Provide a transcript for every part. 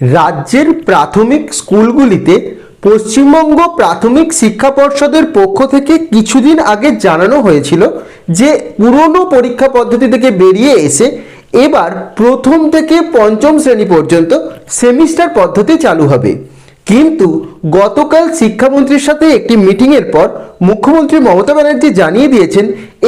রাজ্যের প্রাথমিক স্কুলগুলিতে পশ্চিমবঙ্গ প্রাথমিক শিক্ষা পর্ষদের পক্ষ থেকে কিছুদিন আগে জানানো হয়েছিল যে পুরনো পরীক্ষা পদ্ধতি থেকে বেরিয়ে এসে এবার প্রথম থেকে পঞ্চম শ্রেণি পর্যন্ত সেমিস্টার পদ্ধতি চালু হবে। কিন্তু গতকাল শিক্ষামন্ত্রীর সাথে একটি মিটিংয়ের পর মুখ্যমন্ত্রী মমতা ব্যানার্জি জানিয়ে দিয়েছেন,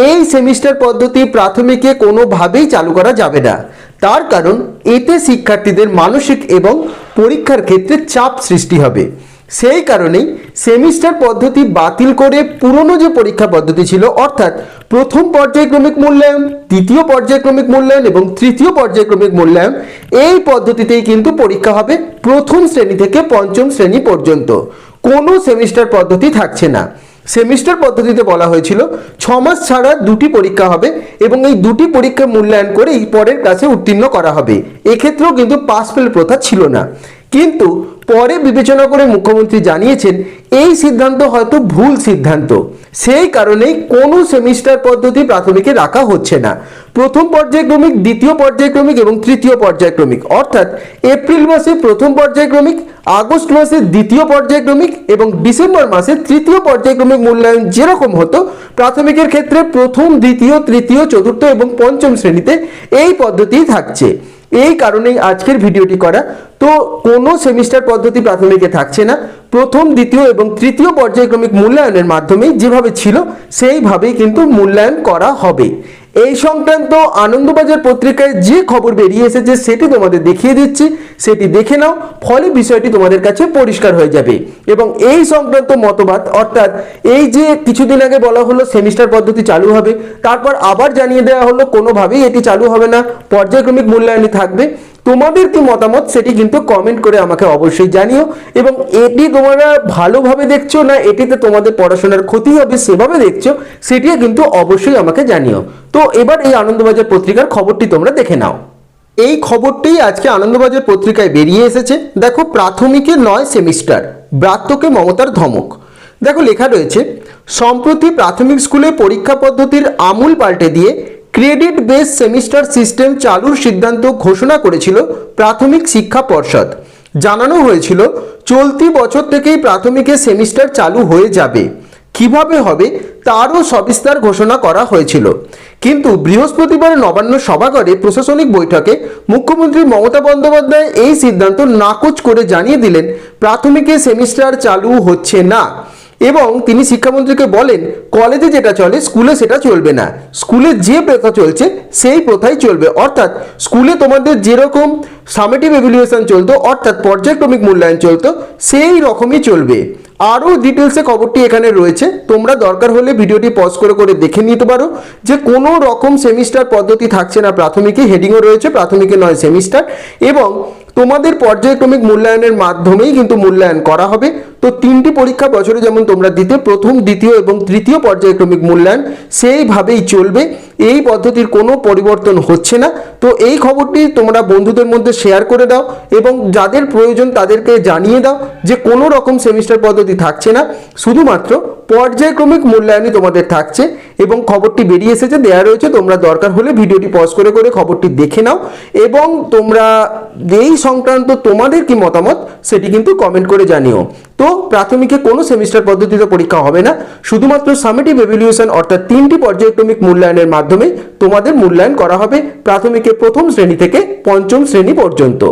এই সেমিস্টার পদ্ধতি প্রাথমিকে কোনোভাবেই চালু করা যাবে না। তার কারণ, এতে শিক্ষার্থীদের মানসিক এবং পরীক্ষার ক্ষেত্রে চাপ সৃষ্টি হবে। সেই কারণেই সেমিস্টার পদ্ধতি বাতিল করে পুরনো যে পরীক্ষা পদ্ধতি ছিল, অর্থাৎ প্রথম পর্যায়ক্রমিক মূল্যায়ন, দ্বিতীয় পর্যায়ক্রমিক মূল্যায়ন এবং তৃতীয় পর্যায়ক্রমিক মূল্যায়ন, এই পদ্ধতিতেই কিন্তু পরীক্ষা হবে প্রথম শ্রেণি থেকে পঞ্চম শ্রেণি পর্যন্ত। কোনো সেমিস্টার পদ্ধতি থাকছে না। সেমিস্টার পদ্ধতিতে বলা হয়েছিল, ছ মাস ছাড়া দুটি পরীক্ষা হবে এবং এই দুটি পরীক্ষা মূল্যায়ন করে এই পরের ক্লাসে উত্তীর্ণ করা হবে। এক্ষেত্রেও কিন্তু পাস ফেল প্রথা ছিল না। কিন্তু পরে বিবেচনা করে মুখ্যমন্ত্রী জানিয়েছেন, এই সিদ্ধান্ত হয়তো ভুল সিদ্ধান্ত। সেই কারণেই কোনো সেমিস্টার পদ্ধতি প্রাথমিকে রাখা হচ্ছে না। প্রথম পর্যায়ক্রমিক, দ্বিতীয় পর্যায়ক্রমিক এবং তৃতীয় পর্যায়ক্রমিক। অর্থাৎ এপ্রিল মাসে প্রথম পর্যায়ক্রমিক, আগস্ট মাসে দ্বিতীয় পর্যায়ক্রমিক এবং ডিসেম্বর মাসে তৃতীয় পর্যায়ক্রমিক মূল্যায়ন যেরকম হতো, প্রাথমিকের ক্ষেত্রে প্রথম, দ্বিতীয়, তৃতীয়, চতুর্থ এবং পঞ্চম শ্রেণীতে এই পদ্ধতিই থাকছে। এই কারণেই আজকের ভিডিওটি করা। তো কোনো সেমিস্টার পদ্ধতি প্রাথমিকে থাকছে না। প্রথম, দ্বিতীয় এবং তৃতীয় পর্যায়ক্রমিক মূল্যায়নের মাধ্যমে যেভাবে ছিল, সেইভাবেই কিন্তু মূল্যায়ন করা হবে। এই সংক্রান্ত আনন্দবাজার পত্রিকায় যে খবর বেরিয়ে এসেছে, সেটি তোমাদের দেখিয়ে দিচ্ছি। সেটি দেখে নাও, ফলে বিষয়টি তোমাদের কাছে পরিষ্কার হয়ে যাবে। এবং এই সংক্রান্ত মতবাদ, অর্থাৎ এই যে কিছুদিন আগে বলা হলো সেমিস্টার পদ্ধতি চালু হবে, তারপর আবার জানিয়ে দেওয়া হলো, কোনোভাবেই এটি চালু হবে না। পর্যায়ক্রমিক মূল্যায়নই থাকবে। তোমাদের কি মতামত সেটি কিন্তু কমেন্ট করে আমাকে অবশ্যই জানিও। এবং এটি তোমরা ভালোভাবে দেখছ না এটিতে তোমাদের পড়াশোনার ক্ষতি হবে সেভাবে দেখছ, সেটিও কিন্তু অবশ্যই আমাকে জানিও। তো এবার এই আনন্দবাজার পত্রিকার খবরটি তোমরা দেখে নাও। এই খবরটি আজকে আনন্দবাজার পত্রিকায় বেরিয়ে এসেছে। দেখো, প্রাথমিকে নয় সেমিস্টার, ব্রাত্যকে মমতার ধমক। দেখো, লেখা রয়েছে, সম্প্রতি প্রাথমিক স্কুলে পরীক্ষা পদ্ধতির আমূল পাল্টে দিয়ে ক্রেডিট বেস সেমিস্টার সিস্টেম চালুর সিদ্ধান্ত ঘোষণা করেছিল প্রাথমিক শিক্ষা পর্ষদ। জানানো হয়েছিল, চলতি বছর থেকেই প্রাথমিকে সেমিস্টার চালু হয়ে যাবে। কীভাবে হবে তারও সবিস্তার ঘোষণা করা হয়েছিল। কিন্তু বৃহস্পতিবার নবান্ন সভাঘরে প্রশাসনিক বৈঠকে মুখ্যমন্ত্রী মমতা বন্দ্যোপাধ্যায় এই সিদ্ধান্ত নাকচ করে জানিয়ে দিলেন, প্রাথমিকে সেমিস্টার চালু হচ্ছে না। এবং তিনি শিক্ষামন্ত্রীকে বলেন, কলেজে যেটা চলে, স্কুলে সেটা চলবে না। স্কুলে যে প্রথা চলছে, সেই প্রথাই চলবে। অর্থাৎ, স্কুলে তোমাদের যেরকম সামেটিভ এভ্যালুয়েশন চলতো, অর্থাৎ পর্যায়ক্রমিক মূল্যায়ন চলতো, সেই রকমই চলবে। আরও ডিটেলসে খবরটি এখানে রয়েছে। তোমরা দরকার হলে ভিডিওটি পজ করে করে দেখে নিতে পারো যে কোনো রকম সেমিস্টার পদ্ধতি থাকছে না। প্রাথমিকে হেডিংও রয়েছে, প্রাথমিকে নয় সেমিস্টার এবং তোমাদের পর্যায়ক্রমিক মূল্যায়নের মাধ্যমেই কিন্তু মূল্যায়ন করা হবে। তো তিনটি পরীক্ষা বছরে যেমন তোমরা দিতে, প্রথম, দ্বিতীয় এবং তৃতীয় পর্যায়ক্রমিক মূল্যায়ন সেইভাবেই চলবে। এই পদ্ধতির কোনো পরিবর্তন হচ্ছে না। তো এই খবরটি তোমরা বন্ধুদের মধ্যে শেয়ার করে দাও এবং যাদের প্রয়োজন তাদেরকে জানিয়ে দাও যে কোনো রকম সেমিস্টার পদ্ধতি থাকছে না। শুধুমাত্র পর্যায়ক্রমিক মূল্যায়নই তোমাদের থাকছে এবং খবরটি বেরিয়ে এসেছে দেওয়া রয়েছে। তোমরা দরকার হলে ভিডিওটি পজ করে করে খবরটি দেখে নাও এবং তোমরা এই সংক্রান্ত তোমাদের কি মতামত সেটি কিন্তু কমেন্ট করে জানিও। তো প্রাথমিকে কোনো সেমিস্টার পদ্ধতিতে পরীক্ষা হবে না। শুধুমাত্র সামেটিভ এভ্যালুয়েশন অর্থাৎ তিনটি পর্যায়ক্রমিক মূল্যায়নের মাধ্যমে তোমাদের মূল্যায়ন করা হবে প্রাথমিকে প্রথম শ্রেণি থেকে পঞ্চম শ্রেণি পর্যন্ত।